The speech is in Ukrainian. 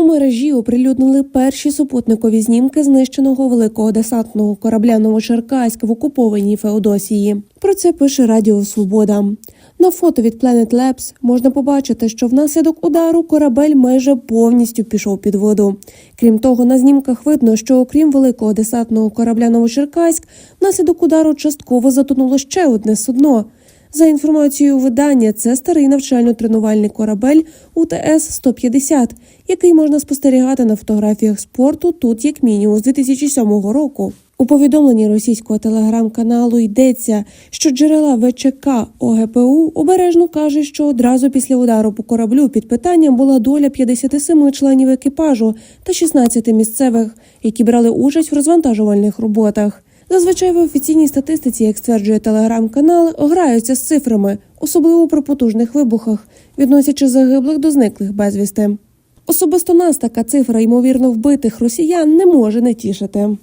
У мережі оприлюднили перші супутникові знімки знищеного великого десантного корабля Новочеркаськ в окупованій Феодосії. Про це пише Радіо Свобода. На фото від Planet Labs можна побачити, що внаслідок удару корабель майже повністю пішов під воду. Крім того, на знімках видно, що окрім великого десантного корабля Новочеркаськ, внаслідок удару частково затонуло ще одне судно. За інформацією видання, це старий навчально-тренувальний корабель УТС-150, який можна спостерігати на фотографіях спорту тут як мінімум з 2007 року. У повідомленні російського телеграм-каналу йдеться, що джерела ВЧК ОГПУ обережно кажуть, що одразу після удару по кораблю під питанням була доля 57 членів екіпажу та 16 місцевих, які брали участь в розвантажувальних роботах. Зазвичай в офіційній статистиці, як стверджує телеграм-канал, граються з цифрами, особливо при потужних вибухах, відносячи загиблих до зниклих безвісти. Особисто нас така цифра ймовірно вбитих росіян не може не тішити.